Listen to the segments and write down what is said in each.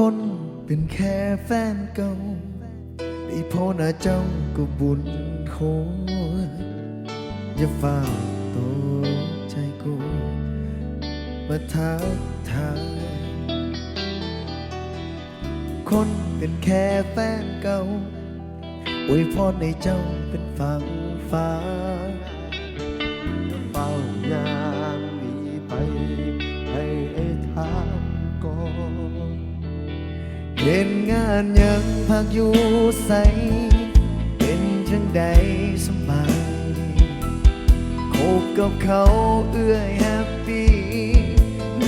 คนเป็นแค่แฟนเก่าได้พอหน้าเจ้าก็บุญโคอย่าฝ้าตัวใจกูมาทักทายคนเป็นแค่แฟนเก่าอวยพรในเจ้าเป็นฝั่งฟ้า เล่นงานยังพักอยู่ใส เป็นจังใดสบายดีคบกับเขาเอื้อยแฮปปี้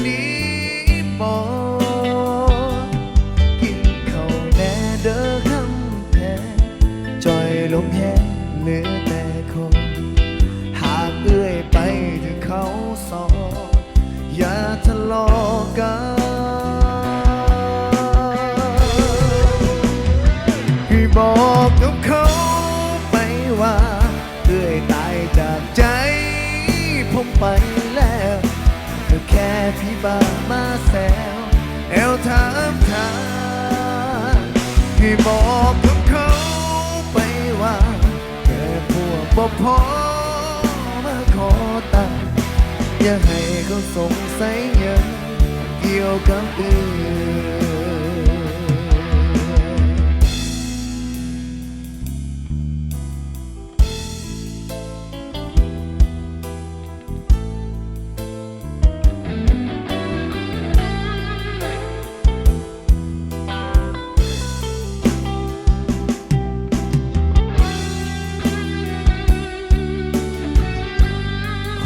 นี่บอกินเขาแน่เด้อคำแพงจอยลงแห้งเหลือแต่คหากเอื้อยไปถึงเขาสอนอย่าทะเลาะกัน จากใจ ผมไปแล้วก็แค่พี่บ้ามาแซวแอวถามทางให้บอกกับเขาไปว่าแค่พวกบ่พอมาขอตังอย่าให้เขาสงสัยเยังเกี่ยวกับอื่น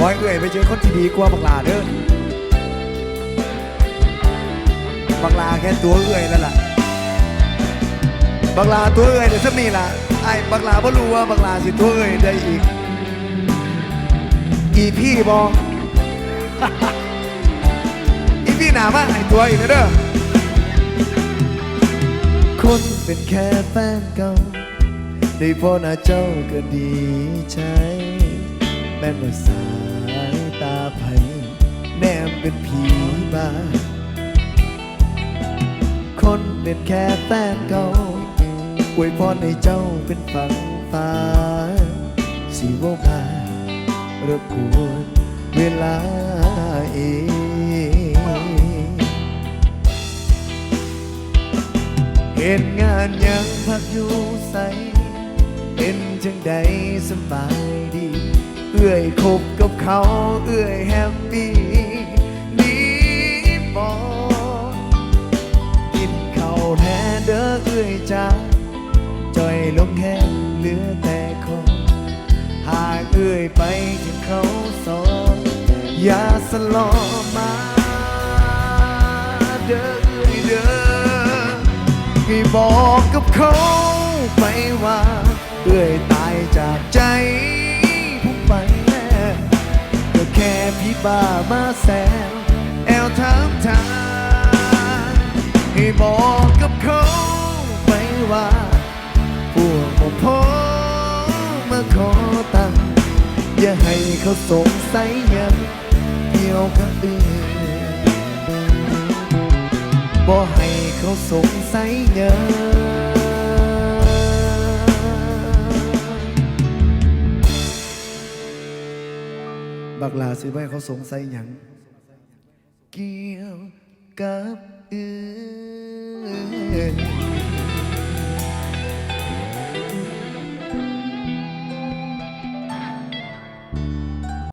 ขอให้เอ่ยไปเจอคนที่ดีกว่าบักลาเด้อบักลาแค่ตัวเอื่อยแล้วล่ะบักลาตัวเอื่อยเดี๋ยวจะมีล่ะไอ้บักลาบ่รู้ว่าบักลาสิตัวเอื่อยได้อีก อีพี่บออีพี่หนามาไอ้ตัวอีกนะเด้อคนเป็นแค่แฟนเก่าได้พอหน้าเจ้าก็ดีใจ แม่นว่าสายตาไผแนมเป็นผีบ้าคนเป็นแค่แฟนเก่าอวยพรให้เจ้าเป็นฝั่งฟ้าสิว่ามารบกวนเวลาเองเหตุงานยังพักอยู่ใสเป็นจังใดสบายดี เอื้อยคบกับเขาเอื้อยแฮปปี้ดีบอกินข้าวแท้เด้อเอื้อยจ้าจอยลงแห้งเหลือแต่คนหากเอื้อยไปถึงเขาสอนอย่าสลอมาเด้อเอื้อยเด้อให้บอกกับเขาไปว่าเอื้อยตายจากใจ บ้ามาแซวแอวถามทางให้บอกกับเขาไปว่า พวกผมพอมาขอตังค์อย่าให้เขาสงสัยยังเกี่ยวกับเอื้อยบ่ให้เขาสงสัยเย บักลาสิว่าเขาสงสัยหยังเกี่ยวกับอื่น